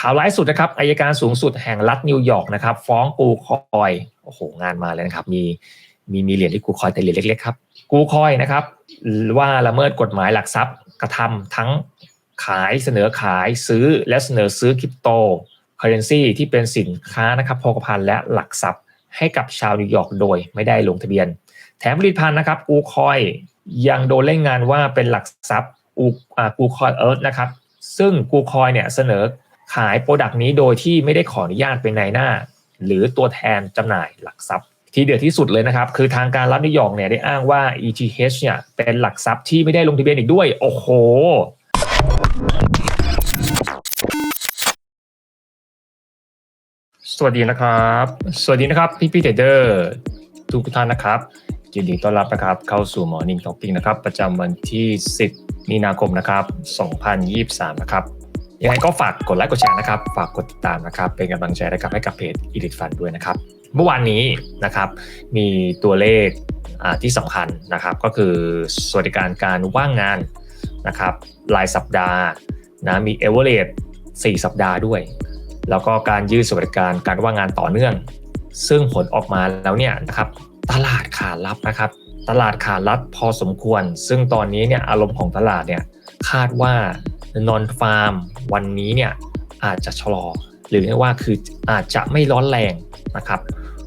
ข่าวร้ายสุดนะครับอายการสูงสุดแห่งรัฐนิวยอร์กนะครับฟ้องกูคอยโอ้โหงานมาเลยนะครับ มีมีมีเหรียญที่กูคอยแต่เหรียญเล็กๆครับกูคอยนะครับว่าละเมิดกฎหมายหลักทรัพย์กระทำทั้งขายเสนอขายซื้อและเสนอซื้อคริปโตเคอเรนซีที่เป็นสินค้านะครับโภคภัณฑ์และหลักทรัพย์ให้กับชาวนิวยอร์กโดยไม่ได้ลงทะเบียน แถมผลิตภัณฑ์นะครับกูคอยยังโดนเล่นงานว่าเป็นหลักทรัพย์กูกูคอยเอิร์ธนะครับซึ่งกูคอยเนี่ยเสนอ ขายโปรดักต์นี้โดยที่ไม่ได้ขออนุญาตเป็นนายหน้า หรือตัวแทนจำหน่ายหลักทรัพย์ ที่เดือดที่สุดเลยนะครับ คือทางการรัฐนิวยอร์กเนี่ยได้อ้างว่า ETH เนี่ยเป็นหลักทรัพย์ที่ไม่ได้ลงทะเบียนอีกด้วย โอ้โหสวัสดีนะครับ สวัสดีนะครับพี่พี่เทรดเดอร์ทุกท่านนะครับยินดีต้อนรับนะครับเข้าสู่ Morning Talking นะครับ ประจำวันที่ 10 มีนาคมนะครับ 2023 นะครับ ยังไงก็ฝากกดไลค์กดแชร์นะครับ ฝากกดติดตามนะครับ เป็นกำลังใจนะครับให้กับเพจ Elite Fund ด้วยนะครับ เมื่อวานนี้นะครับ มีตัวเลขที่สำคัญนะครับ ก็คือสวัสดิการการว่างงานนะครับรายสัปดาห์นะมีเอเวอเรส4สัปดาห์ด้วย แล้วก็การยืดสวัสดิการการว่างงานต่อเนื่อง ซึ่งผลออกมาแล้วเนี่ยนะครับตลาดขารับนะครับ ตลาดขารับพอสมควร ซึ่งตอนนี้เนี่ยอารมณ์ของตลาดเนี่ยคาดว่า นอนฟาร์มวันนี้เนี่ยอาจจะชะลอ หรือเรียกว่าคืออาจจะไม่ร้อนแรงนะครับ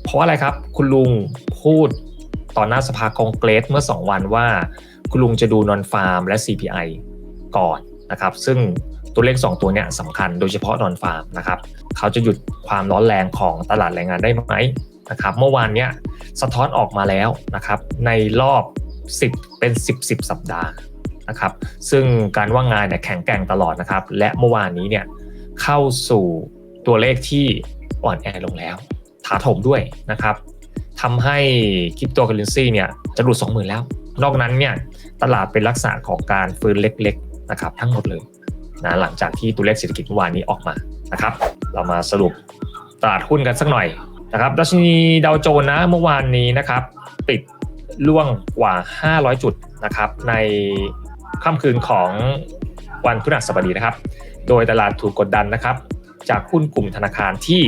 เพราะอะไรครับคุณลุงพูดต่อหน้าสภาคองเกรสเมื่อ 2 วันว่า คุณลุงจะดูนอนฟาร์มและ CPI ก่อนนะครับ ซึ่งตัวเลข 2 ตัวเนี้ยสำคัญโดยเฉพาะนอนฟาร์มนะครับเขาจะหยุดความร้อนแรงของตลาดแรงงานได้ไหมนะครับเมื่อวานเนี้ยสะท้อนออกมาแล้วนะครับในรอบ 10 เป็น 10 10 สัปดาห์ นะครับ ซึ่งการว่างงานเนี่ยแข็งแกร่งตลอดนะครับ และเมื่อวานนี้เนี่ยเข้าสู่ตัวเลขที่อ่อนแอลงแล้ว ถาถมด้วยนะครับทำให้คริปโตเคอเรนซีเนี่ยจะหลุด20,000 แล้ว นอกนั้นเนี่ยตลาดเป็นลักษณะของการฟื้นเล็กๆนะครับทั้งหมดเลยนะหลังจากที่ตัวเลขเศรษฐกิจเมื่อวานนี้ออกมานะครับ เรามาสรุปตลาดหุ้นกันสักหน่อยนะครับดัชนีดาวโจนนะเมื่อวานนี้นะครับ ปิดล่วงกว่า 500 จุดนะครับใน ค่ำคืนของวันพฤหัสบดีนะครับ โดยตลาดถูกกดดันนะครับ จากหุ้นกลุ่มธนาคารที่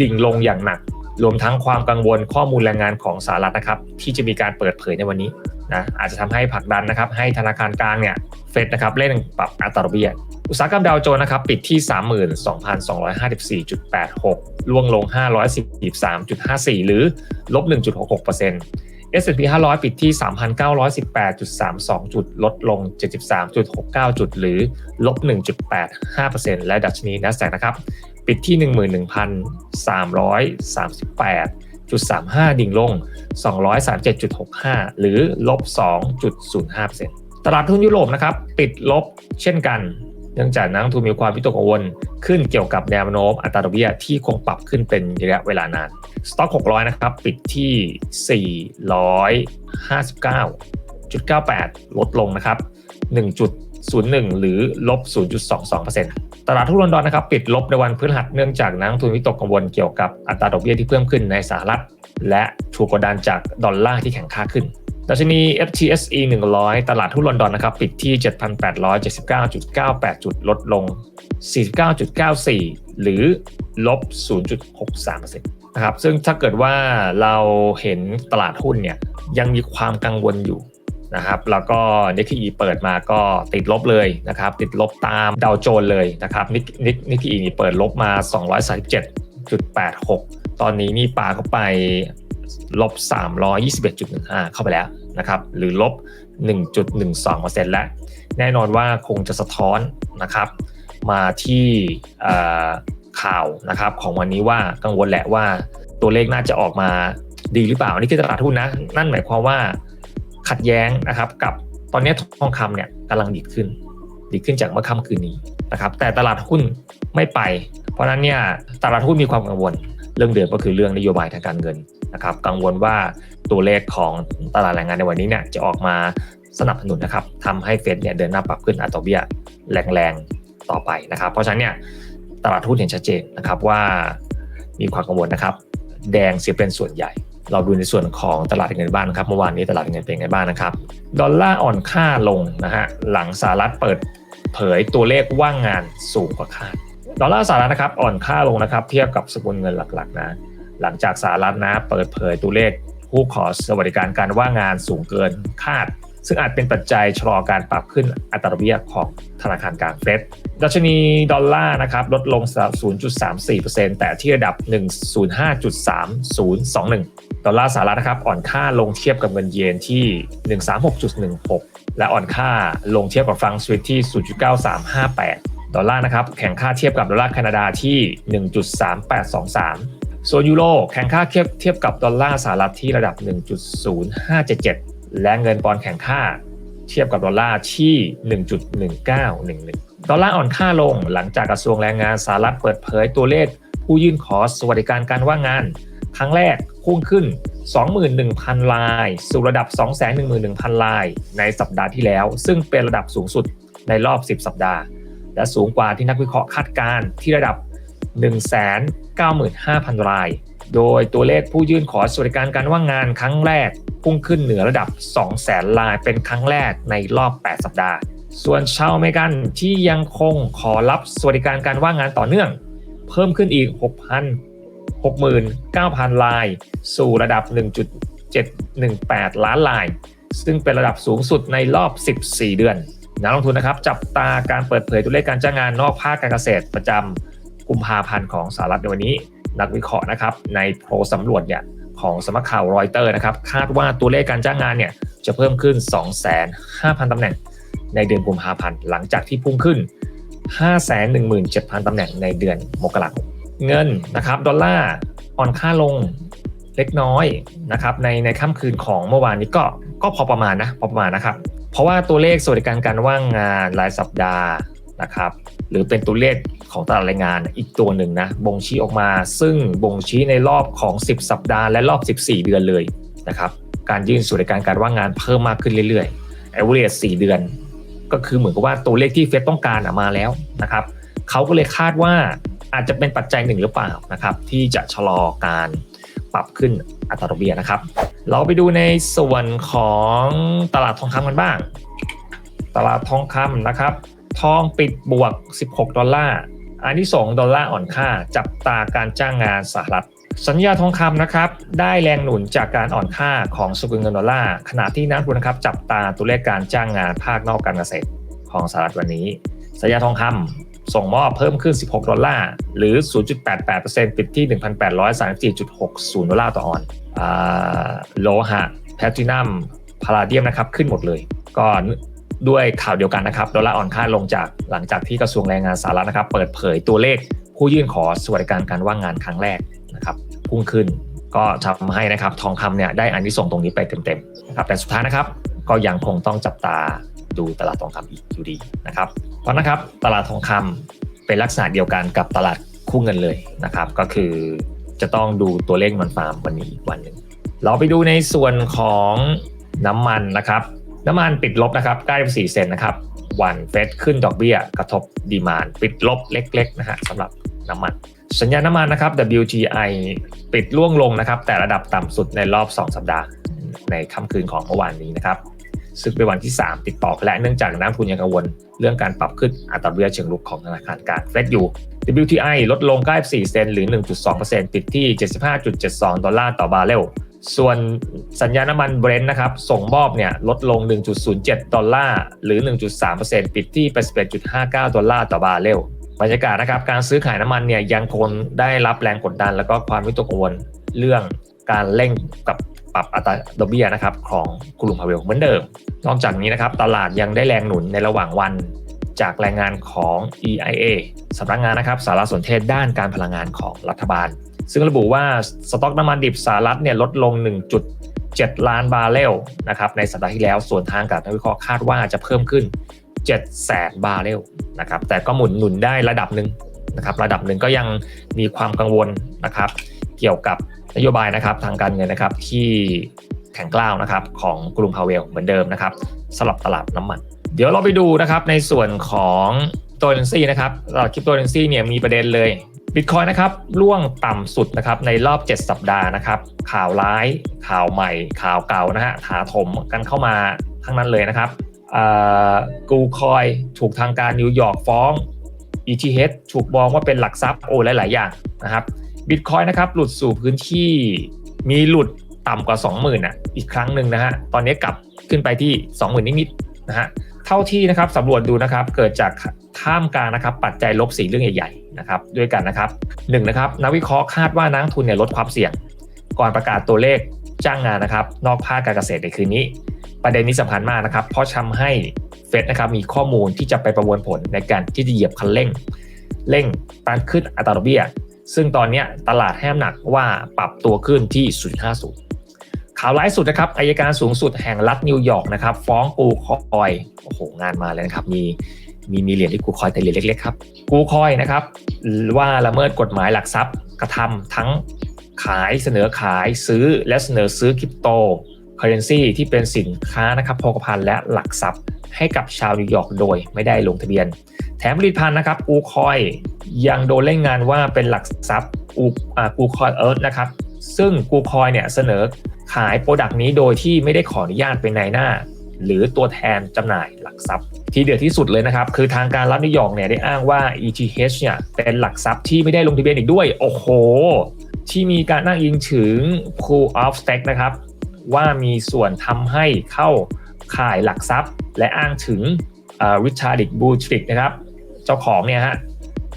ดิ่งลงอย่างหนัก รวมทั้งความกังวลข้อมูลแรงงานของสหรัฐนะครับ ที่จะมีการเปิดเผยในวันนี้นะอาจจะทำให้ผลักดันนะครับ ให้ธนาคารกลางเนี่ยเฟดนะครับเล่นปรับอัตราดอกเบี้ยอุตสาหกรรมดาวโจนส์นะครับปิดที่ 32,254.86 ล่วงลง 513.54 หรือลบ 1.66% S&P 500 ปิดที่ 3,918.32 จุด ลดลง 73.69 จุด หรือลบ 1.85%และดัชนี NASDAQ นะครับ ปิดที่ 11,338.35 ดิ่งลง 237.65 หรือลบ 2.05%ตลาดทุนยุโรปนะครับ ปิดลบเช่นกัน เนื่องจากนักทุนมีความวิตกกังวลขึ้นเกี่ยวกับแนวโน้มอัตราดอกเบี้ยที่คงปรับขึ้นเป็นระยะเวลานานสต็อก600 นะครับปิดที่ 459.98 ลดลงนะครับ 1.01 หรือลบ 0.22%ตลาดทุนลอนดอนนะครับปิดลบในวันพฤหัสเนื่องจากนักทุนวิตกกังวลเกี่ยวกับอัตราดอกเบี้ยที่เพิ่มขึ้นในสหรัฐ และถูกกดดันจากดอลลาร์ที่แข็งค่าขึ้น ดัชนี FTSE 100 ตลาดทุนลอนดอนนะครับ ปิดที่ 7,879.98 จุดลดลง 49.94 หรือลบ 0.63%นะครับ ซึ่งถ้าเกิดว่าเราเห็นตลาดหุ้นเนี่ยยังมีความกังวลอยู่นะครับ แล้วก็นิกกอีเปิดมาก็ติดลบเลยนะครับ ติดลบตามดาวโจนเลยนะครับนิกนิกนิกเกอีนี่เปิดลบมา 237.86 ตอนนี้นี่ปาเข้าไปลบ 321.15 เข้าไปแล้ว นะครับหรือลบ 1.12%แล้ว แน่นอนว่าคงจะสะท้อนนะครับมาที่ข่าวนะครับของวันนี้ว่ากังวลแหละว่าตัวเลขน่าจะออกมาดีหรือเปล่า นี่คือตลาดหุ้นนะ นั่นหมายความว่าขัดแย้งนะครับกับตอนนี้ทองคำเนี่ยกำลังดีขึ้น ดีขึ้นจากเมื่อค่ำคืนนี้นะครับแต่ตลาดหุ้นไม่ไป เพราะนั้นเนี่ยตลาดหุ้นมีความกังวล เรื่องเดิมก็คือเรื่องนโยบายทางการเงินนะครับ กังวลว่าตัวเลขของตลาดแรงงานในวันนี้เนี่ยจะออกมาสนับสนุนนะครับทำให้เฟดเนี่ยเดินหน้าปรับขึ้นอัตราเบี้ยแรงๆต่อไปนะครับ เพราะฉะนั้นเนี่ยตลาดหุ้นเห็นชัดเจนนะครับว่ามีความกังวลนะครับ แดงเสียเป็นส่วนใหญ่ เราดูในส่วนของตลาดเงินบ้านนะครับเมื่อวานนี้ตลาดเงินเป็นไงบ้างนะครับ ดอลลาร์อ่อนค่าลงนะฮะหลังสหรัฐเปิดเผยตัวเลขว่างงานสูงกว่าคาด ดอลลาร์สหรัฐนะครับอ่อนค่าลงนะครับ เทียบกับสกุลเงินหลักๆนะหลังจากสหรัฐนะเปิดเผยตัวเลขผู้ขอสวัสดิการการว่างงานสูงเกินคาด ซึ่งอาจเป็นปัจจัยชะลอการปรับขึ้นอัตราดอกเบี้ยของธนาคารกลางเฟดดัชนีดอลลาร์นะครับลดลง 0.34%แต่ที่ระดับ 105.3021 ดอลลาร์สหรัฐนะครับอ่อนค่าลงเทียบกับเงินเยนที่ 136.16 และอ่อนค่าลงเทียบกับฟรังก์สวิตที่ 0.9358 ดอลลาร์นะครับแข่งค่าเทียบกับดอลลาร์แคนาดาที่ 1.3823 ส่วนยูโรแข่งค่าเทียบเทียบกับดอลลาร์สหรัฐที่ระดับ 1.0577 และเงินปอนด์แข่งค่าเทียบกับดอลลาร์ที่ 1.1911 ดอลลาร์อ่อนค่าลงหลังจากกระทรวงแรงงานสหรัฐเปิดเผยตัวเลขผู้ยื่นขอสวัสดิการการว่างงาน ครั้งแรกพุ่งขึ้น 21,000 ลาย สู่ระดับ 211,000 ลาย ในสัปดาห์ที่แล้ว ซึ่งเป็นระดับสูงสุดในรอบ 10 สัปดาห์ และสูงกว่าที่นักวิเคราะห์คาดการณ์ที่ระดับ 195,000 ราย โดยตัวเลขผู้ยื่นขอสวัสดิการการว่างงานครั้งแรก พุ่งขึ้นเหนือระดับ 200,000ลายเป็นครั้งแรกในรอบ 8 สัปดาห์ ส่วนชาวอเมริกันที่ยังคงขอรับสวัสดิการการว่างงานต่อเนื่อง เพิ่มขึ้นอีก 6,000 69,000ลาย สู่ระดับ 1.718 ล้านลาย ซึ่งเป็นระดับสูงสุดในรอบ 14 เดือน นักลงทุนนะครับ จับตาการเปิดเผยตัวเลขการจ้างงานนอกภาคการเกษตรประจำกุมภาพันธ์ของสหรัฐในวันนี้ นักวิเคราะห์นะครับ ในโพลสำรวจเนี่ยของสำนักข่าวรอยเตอร์นะครับ คาดว่าตัวเลขการจ้างงานเนี่ยจะเพิ่มขึ้น 2,500,000ตำแหน่ง ในเดือนกุมภาพันธ์หลังจากที่พุ่งขึ้น 517,000ตำแหน่งในเดือนมกราคมเงินนะครับดอลลาร์อ่อนค่าลงเล็กน้อยนะครับในในค่ำคืนของเมื่อวานนี้ก็ก็พอประมาณนะพอประมาณนะครับ เพราะว่าตัวเลขสวัสดิการการว่างงานรายสัปดาห์นะครับหรือเป็นตัวเลขของตลาดแรงงานอีกตัวหนึ่งนะบ่งชี้ออกมา ซึ่งบ่งชี้ในรอบของ 10 สัปดาห์และรอบ 14 เดือนเลยนะครับการยื่นสวัสดิการการว่างงานเพิ่มมากขึ้นเรื่อยๆ average 4เดือน ก็คือเหมือนกับว่าตัวเลขที่เฟดต้องการมาแล้วนะครับเขาก็เลยคาดว่าอาจจะเป็นปัจจัยหนึ่งหรือเปล่านะครับที่จะชะลอการ ปรับขึ้นอัตราดอกเบี้ยนะครับ เราไปดูในส่วนของตลาดทองคำกันบ้าง ตลาดทองคำนะครับ ทองปิดบวก 16 ดอลลาร์ อันที่ 2 ดอลลาร์อ่อนค่า จับตาการจ้างงานสหรัฐ สัญญาทองคำนะครับ ได้แรงหนุนจากการอ่อนค่าของสกุลเงินดอลลาร์ ขณะที่นักลงทุนนะครับจับตาตัวเลขการจ้างงานภาคนอกการเกษตรของสหรัฐวันนี้ สัญญาทองคำ ส่งมอบเพิ่มขึ้น 16 ดอลลาร์ หรือ 0.88%ปิดที่ 1,834.60 ดอลลาร์ต่อออนโลหะแพลตินัมพาราเดียมนะครับขึ้นหมดเลย ก็ด้วยข่าวเดียวกันนะครับดอลลาร์อ่อนค่าลงจากหลังจากที่กระทรวงแรงงานสหรัฐนะครับ เปิดเผยตัวเลขผู้ยื่นขอสวัสดิการการว่างงานครั้งแรกนะครับพุ่งขึ้นก็ทำให้นะครับทองคำเนี่ยได้อันที่ส่งตรงนี้ไปเต็มๆนะครับแต่สุดท้ายนะครับก็ยังคงต้องจับตา ดูตลาดทองคำอีกอยู่ดีนะครับ เพราะนะครับตลาดทองคำเป็นลักษณะเดียวกันกับตลาดคู่เงินเลยนะครับ ก็คือจะต้องดูตัวเลขมันฟาร์มวันนี้วันหนึ่งเราไปดูในส่วนของน้ำมันนะครับ น้ำมันปิดลบนะครับใกล้ไปสี่เซนนะครับวันเฟดขึ้นดอกเบี้ยกระทบดีมานปิดลบเล็กๆนะฮะสำหรับน้ำมัน สัญญาณน้ำมันนะครับ WTI ปิดล่วงลงนะครับ แต่ระดับต่ำสุดในรอบ 2 สัปดาห์ในค่ำคืนของเมื่อวานนี้นะครับ ซึ่งเป็นวันที่ 3 ติดต่อและเนื่องจากนักทุนยังกังวล เรื่องการปรับขึ้นอัตราเบี้ยเชิงลุกของธนาคารกลางเฟดอยู่ WTI ลดลงใกล้4เซนหรือ 1.2%ปิดที่ 75.72 ดอลลาร์ต่อบาร์เรลส่วนสัญญาน้ำมันเบรนท์นะครับส่งมอบเนี่ยลดลง 1.07 ดอลลาร์หรือ 1.3%ปิดที่ 81.59 ดอลลาร์ต่อบาร์เรลบรรยากาศนะครับการซื้อขายน้ำมันเนี่ยยังคงได้รับแรงกดดัน แล้วก็ความวิตกกังวลเรื่องการเร่งกับ ปรับอัตราดอกเบี้ยนะครับของกลุ่มพาเวลเหมือนเดิม นอกจากนี้นะครับตลาดยังได้แรงหนุนในระหว่างวันจากรายงานของ EIA สำนักงานนะครับสารสนเทศด้านการพลังงานของรัฐบาล ซึ่งระบุว่าสต็อกน้ำมันดิบสหรัฐเนี่ยลดลง 1.7 ล้านบาร์เรลนะครับในสัปดาห์ที่แล้วส่วนทางการนักวิเคราะห์คาดว่าจะเพิ่มขึ้น 7 แสนบาร์เรลนะครับแต่ก็หมุนหนุนได้ระดับหนึ่งนะครับระดับหนึ่งก็ยังมีความกังวลนะครับเกี่ยวกับ นโยบายนะครับทางการเงินนะครับที่แข็งกล้าวนะครับของกลุ่มพาเวลเหมือนเดิมนะครับสำหรับตลาดน้ำมัน เดี๋ยวเราไปดูนะครับในส่วนของตัวเรนซี่นะครับตลาดคริปโตเรนซี่เนี่ยมีประเด็นเลยบิตคอยนะครับล่วงต่ำสุดนะครับในรอบ 7 สัปดาห์นะครับ ข่าวร้ายข่าวใหม่ ข่าวเก่านะฮะถาถมกันเข้ามาทั้งนั้นเลยนะครับกูคอยถูกทางการนิวยอร์กฟ้อง ETH ถูกมองว่าเป็นหลักทรัพย์โอ้หลาย ๆ อย่างนะครับ Bitcoin นะครับหลุดสู่พื้นที่มีหลุดต่ำกว่า 20,000อะอีกครั้งหนึ่งนะฮะตอนนี้กลับขึ้นไปที่ 20,000 นิดๆนะฮะเท่าที่นะครับสำรวจดูนะครับเกิดจากท่ามกลางนะครับปัจจัยลบสีเรื่องใหญ่ๆนะครับด้วยกันนะครับหนึ่งนะครับนักวิเคราะห์คาดว่านักทุนเนี่ยลดความเสี่ยง ก่อนประกาศตัวเลขจ้างงานนะครับนอกภาคการเกษตรในคืนนี้ ประเด็นนี้สำคัญมากนะครับเพราะทำให้เฟดนะครับมีข้อมูลที่จะไปประมวลผลในการที่จะเหยียบคันเร่ง เร่งการขึ้นอัตราดอกเบี้ย ซึ่งตอนนี้ตลาดแห้มหนักว่าปรับตัวขึ้นที่ 0.50 ข่าวร้ายสุดนะครับอายการสูงสุดแห่งรัฐนิวยอร์กนะครับ ฟ้องกูคอยโอ้โหงานมาเลยนะครับ มีมีมีเหรียญที่กูคอยแต่เหรียญเล็กๆครับกูคอยนะครับว่าละเมิดกฎหมายหลักทรัพย์กระทำทั้งขายเสนอขายซื้อและเสนอซื้อคริปโต คอเรนซีที่เป็นสินค้านะครับโภคภัณฑ์และหลักทรัพย์ให้กับชาวนิวยอร์กโดยไม่ได้ลงทะเบียน แถมผลิตภัณฑ์นะครับกูคอยยังโดนเล่นงานว่าเป็นหลักทรัพย์กูกูคอยเอิร์ธนะครับซึ่งกูคอยเนี่ยเสนอขายโปรดักต์นี้โดยที่ไม่ได้ขออนุญาตเป็นนายหน้า หรือตัวแทนจำหน่ายหลักทรัพย์ ที่เดือดที่สุดเลยนะครับ คือทางการรัฐนิวยอร์กเนี่ยได้อ้างว่า ETH เนี่ยเป็นหลักทรัพย์ที่ไม่ได้ลงทะเบียนอีกด้วย โอ้โห ที่มีการนั่งอิงถึง pool of stake นะครับ ว่ามีส่วนทำให้เข้าข่ายหลักทรัพย์ และอ้างถึงริชาร์ดิกบูทริกนะครับ เจ้าของเนี่ยฮะ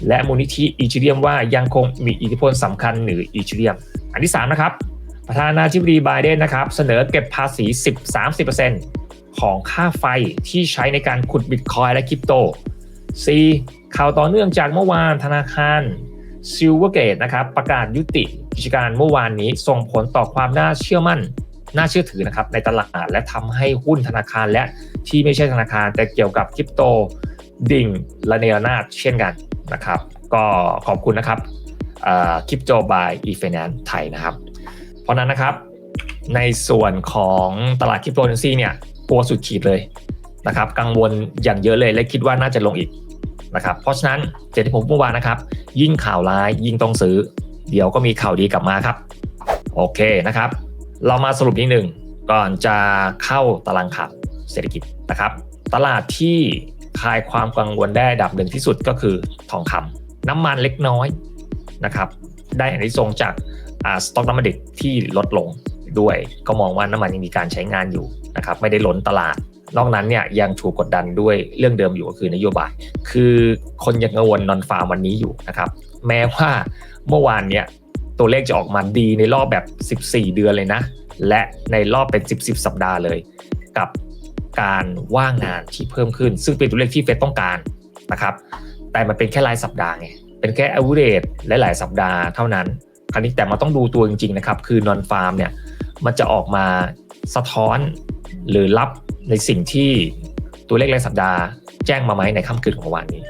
และมูลนิธิอีชิเรียมว่ายังคงมีอิทธิพลสำคัญเหนืออีชิเรียม อันที่ 3 นะครับ ประธานาธิบดีไบเดนนะครับ เสนอเก็บภาษี 10-30%ของค่าไฟที่ใช้ในการขุดบิตคอยและคริปโต 4. ข่าวต่อเนื่องจากเมื่อวานธนาคารซิลเวอร์เกตนะครับประกาศยุติกิจการเมื่อวานนี้ส่งผลต่อความน่าเชื่อมั่น น่าเชื่อถือนะครับในตลาดและทำให้หุ้นธนาคารและที่ไม่ใช่ธนาคาร แต่เกี่ยวกับคริปโตดิ่งและเนรนาดเช่นกันนะครับ ก็ขอบคุณนะครับคริปโตบายอีเฟนแนนไทยนะครับ เพราะนั้นนะครับในส่วนของตลาดคริปโตเคอเรนซีเนี่ยกลัวสุดขีดเลยนะครับ กังวลอย่างเยอะเลยและคิดว่าน่าจะลงอีกนะครับ เพราะฉะนั้นเจที่ผมเมื่อวานนะครับ ยิ่งข่าวร้ายยิ่งต้องซื้อ เดี๋ยวก็มีข่าวดีกลับมาครับ โอเคนะครับ เรามาสรุปนิดหนึ่งก่อนจะเข้าตารางข่าวเศรษฐกิจนะครับ ตลาดที่คลายความกังวลได้ดับหนึ่งที่สุดก็คือทองคำน้ำมันเล็กน้อยนะครับ ได้อันนี้ทรงจากสต็อกน้ำมันดิบที่ลดลงด้วย ก็มองว่าน้ำมันยังมีการใช้งานอยู่นะครับไม่ได้ล้นตลาด นอกนั้นเนี่ยยังถูกกดดันด้วยเรื่องเดิมอยู่ก็คือนโยบาย คือคนยังกังวลนอนฟาร์มวันนี้อยู่นะครับ แม้ว่าเมื่อวานเนี่ย ตัวเลขจะออกมาดีในรอบแบบ 14 เดือนเลยนะ และในรอบเป็น 10 10 สัปดาห์เลย กับการว่างงานที่เพิ่มขึ้น ซึ่งเป็นตัวเลขที่เฟดต้องการนะครับ แต่มันเป็นแค่รายสัปดาห์ไง เป็นแค่อ v e r a g e หลายๆสัปดาห์เท่านั้น คราวนี้แต่มาต้องดูตัวจริงๆนะครับ คือนอนฟาร์มเนี่ย มันจะออกมาสะท้อนหรือรับในสิ่งที่ตัวเลขรายสัปดาห์ แจ้งมาไหมในค่ำคืนของวันนี้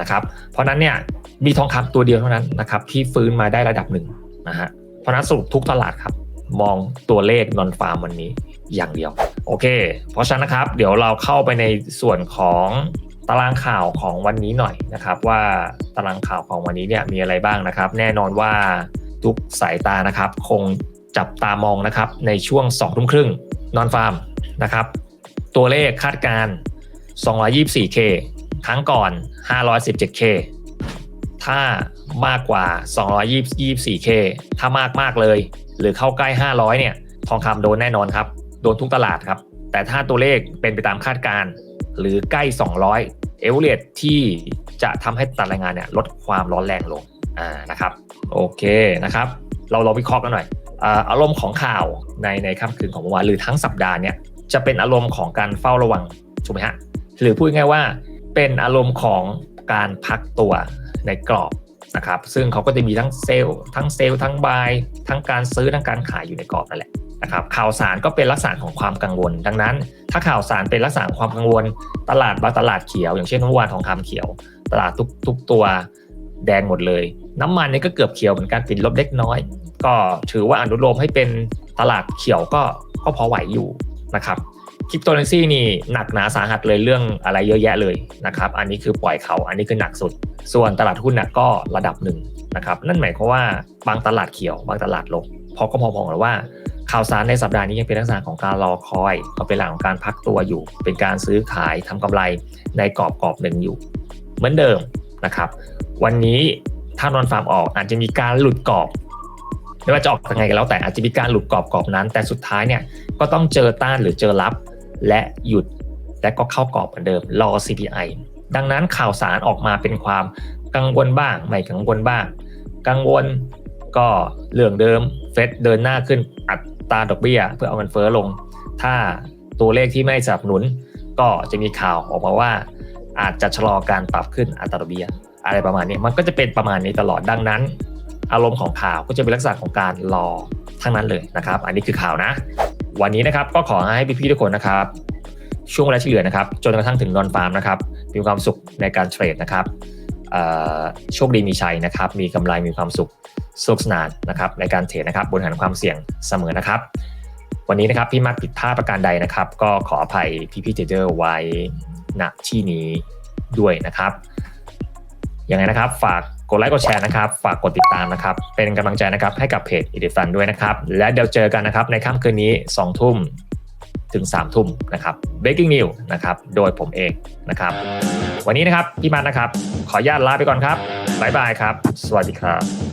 นะครับ เพราะนั้นเนี่ย มีทองคำตัวเดียวเท่านั้นนะครับที่ฟื้นมาได้ระดับหนึ่งนะฮะเพราะนั้นสรุปทุกตลาดครับ มองตัวเลขนอนฟาร์มวันนี้อย่างเดียว โอเค เพราะฉะนั้นนะครับ เดี๋ยวเราเข้าไปในส่วนของตารางข่าวของวันนี้หน่อยนะครับ ว่าตารางข่าวของวันนี้เนี่ยมีอะไรบ้างนะครับ แน่นอนว่าทุกสายตานะครับ คงจับตามองนะครับในช่วง2ทุ่มครึ่งนอนฟาร์มนะครับ ตัวเลขคาดการ 224K ครั้งก่อน 517K ถ้ามากกว่า 224K ถ้ามากมากเลย หรือเข้าใกล้ 500 เนี่ย ทองคำโดนแน่นอนครับ โดนทุกตลาดครับ แต่ถ้าตัวเลขเป็นไปตามคาดการ หรือใกล้ 200 เอเวอเรสที่จะทำให้ตลาดแรงงานเนี่ยลดความร้อนแรงลงอ่านะครับ โอเคนะครับ เราลองวิเคราะห์กันหน่อยอารมณ์ของข่าวในในค่ำคืนของเมื่อวานหรือทั้งสัปดาห์เนี่ยจะเป็นอารมณ์ของการเฝ้าระวังถูกไหมฮะหรือพูดง่ายว่าเป็นอารมณ์ของการพักตัว ในกรอบนะครับซึ่งเขาก็จะมีทั้งเซลล์ทั้งเซลล์ทั้งบายทั้งการซื้อทั้งการขายอยู่ในกรอบนั่นแหละนะครับข่าวสารก็เป็นลักษณะของความกังวล ดังนั้น ถ้าข่าวสารเป็นลักษณะความกังวล ตลาดบางตลาดเขียว อย่างเช่นเมื่อวานทองคำเขียว ตลาดทุกทุกตัวแดงหมดเลย น้ำมันนี่ก็เกือบเขียวเหมือนกันติดลบเล็กน้อย ก็ถือว่าอนุโลมให้เป็นตลาดเขียวก็ก็พอไหวอยู่นะครับ คริปโตเคอเรนซีนี่หนักหนาสาหัสเลยเรื่องอะไรเยอะแยะเลยนะครับ อันนี้คือปล่อยเขา อันนี้คือหนักสุด ส่วนตลาดหุ้นน่ะก็ระดับหนึ่งนะครับ นั่นหมายความว่าบางตลาดเขียว บางตลาดลงพอก็พอๆกันว่าข่าวสารในสัปดาห์นี้ยังเป็นลักษณะของการรอคอยก็เป็นหลักของการพักตัวอยู่ เป็นการซื้อขายทำกำไรในกรอบกรอบหนึ่งอยู่ เหมือนเดิมนะครับ วันนี้ถ้านอนฟาร์มออกอาจจะมีการหลุดกรอบไม่ว่าจะออกยังไงก็แล้วแต่อาจจะมีการหลุดกรอบกรอบนั้น แต่สุดท้ายเนี่ยก็ต้องเจอต้านหรือเจอรับ และหยุดและก็เข้ากรอบเหมือนเดิมรอ CPI ดังนั้นข่าวสารออกมาเป็นความกังวลบ้าง ไม่กังวลบ้าง กังวลก็เรื่องเดิมเฟดเดินหน้าขึ้นอัตราดอกเบี้ย เพื่อเอาเงินเฟ้อลง ถ้าตัวเลขที่ไม่สนับสนุน ก็จะมีข่าวออกมาว่า อาจจะชะลอการปรับขึ้นอัตราดอกเบี้ย อะไรประมาณนี้มันก็จะเป็นประมาณนี้ตลอดดังนั้น อารมณ์ของข่าวก็จะเป็นลักษณะของการรอทั้งนั้นเลยนะครับ อันนี้คือข่าวนะ วันนี้นะครับก็ขอให้พี่ๆทุกคนนะครับ ช่วงเวลาที่เหลือนะครับ จนกระทั่งถึงนอนฟาร์มนะครับ มีความสุขในการเทรดนะครับโชคดีมีชัยนะครับ มีกำไรมีความสุขสนุกสนานนะครับในการเทรดนะครับบนฐานความเสี่ยงเสมอนะครับ วันนี้นะครับพี่มัดผิดพลาดประการใดนะครับ ก็ขออภัยพี่ๆเทรดเดอร์ไว้ณที่นี้ด้วยนะครับยังไงนะครับฝาก กดไลค์กดแชร์นะครับ ฝากกดติดตามนะครับ เป็นกำลังใจนะครับให้กับเพจอีดิฟันด้วยนะครับ และเดี๋ยวเจอกันนะครับในค่ำคืนนี้ 2 ทุ่มถึง 3 ทุ่มนะครับ breaking news นะครับ โดยผมเองนะครับ วันนี้นะครับพี่มันนะครับ ขออนุญาตลาไปก่อนครับบ๊ายบายครับ สวัสดีครับ